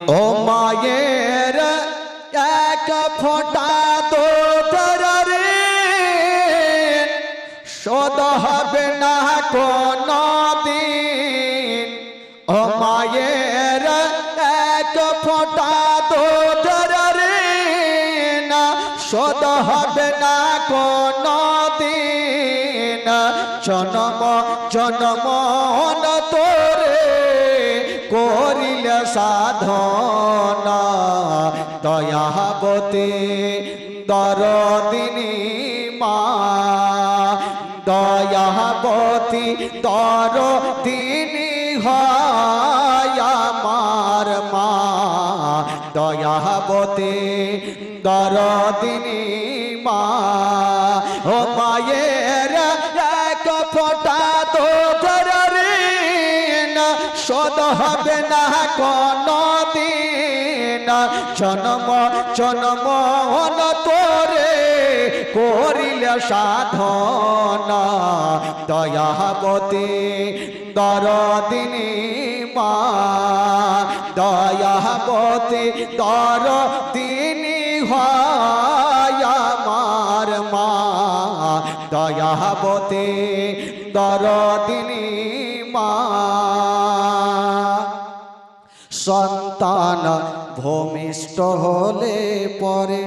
ও মায়ের এক ফোঁটা তো রে, শোধ হবে না কোন দিন। ও মায়ের এক ফোঁটা তো রে, না, শোধ হবে না কোন দিন। জনম জনম তোরে করিলে সাধনা, দয়াবতী দরদিনী মা। দয়াবতী দরদিনী হয় আমার মা। দয়াবতী দরদিনী মা। ও মায়ের শোধ হবে না কোন দিন জন্ম জন্ম তোরে, করিলে সাধনা। দয়াবতী দরদিনী মা, দয়াবতী দরদিনী হয় আমার মা। দয়াবতী দরদিনী মা সন্তান ভূমিষ্ঠ হলে পরে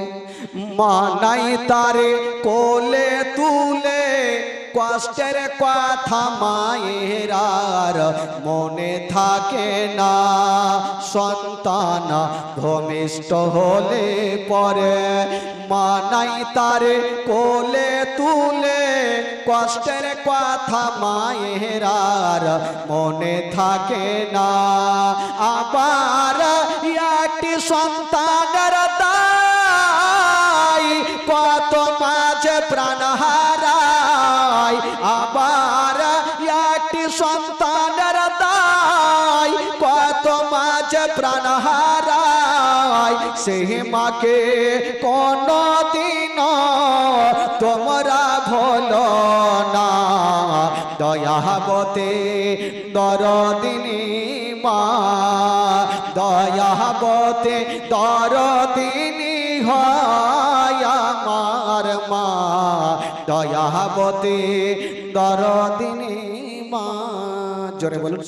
মানাই তারে কোলে তুলে, কষ্টের কথা মায়ের আর মনে থাকে না। সন্তান ভূমিষ্ঠ হলে পরে মানাই তারে কোলে তুলে কষ্টের কথা মায়ের আর মনে থাকে না। আবার একটি সন্তানের দায় কত মাঝে প্রাণ হারায় আবার একটি সন্তানের দায় কত মাঝে প্রাণ হারায় সেই মাকে কোন দিন তোমরা ভোলো না। দয়াবতে দরদিনী মা। দয়াবতে দরদিনী হয় আমার মা। দয়াবতে দরদিনী মা। জোরে বলুন।